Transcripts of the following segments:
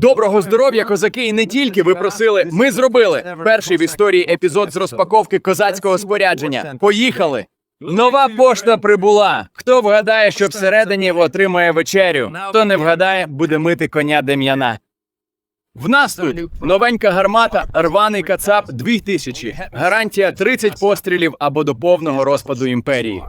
Доброго здоров'я, козаки, і не тільки ви просили. Ми зробили перший в історії епізод з розпаковки козацького спорядження. Поїхали! Нова пошта прибула. Хто вгадає, що всередині отримає вечерю? Хто не вгадає, буде мити коня Дем'яна. В нас тут новенька гармата, рваний кацап 2000. Гарантія 30 пострілів або до повного розпаду імперії.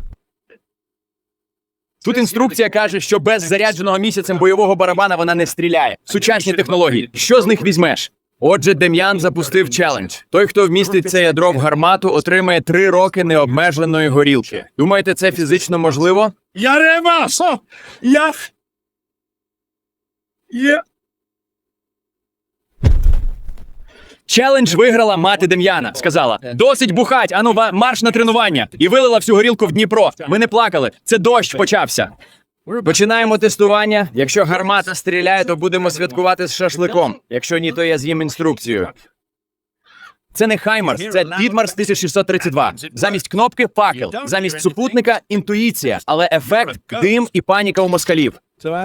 Тут інструкція каже, що без зарядженого місяцем бойового барабана вона не стріляє. Сучасні технології. Що з них візьмеш? Отже, Дем'ян запустив челендж. Той, хто вмістить це ядро в гармату, отримає три роки необмеженої горілки. Думаєте, це фізично можливо? Я ремасо! Я... Я... Челендж виграла мати Дем'яна. Сказала: досить бухать, ану марш на тренування. І вилила всю горілку в Дніпро. Ми не плакали. Це дощ почався. Починаємо тестування. Якщо гармата стріляє, то будемо святкувати з шашликом. Якщо ні, то я з'їм інструкцію. Це не Хаймарс, це Підмарс 1632. Замість кнопки факел, замість супутника інтуїція, але ефект дим і паніка у москалів.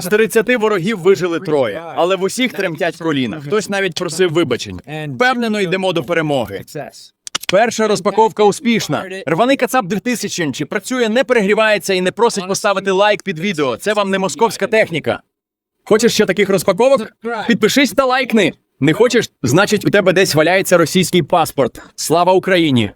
З 30 ворогів вижили троє, але в усіх тремтять коліна. Хтось навіть просив вибачень. Впевнено, йдемо до перемоги. Перша розпаковка успішна. Рваний кацап 2000 чи працює, не перегрівається і не просить поставити лайк під відео. Це вам не московська техніка. Хочеш ще таких розпаковок? Підпишись та лайкни. Не хочеш? Значить, у тебе десь валяється російський паспорт. Слава Україні!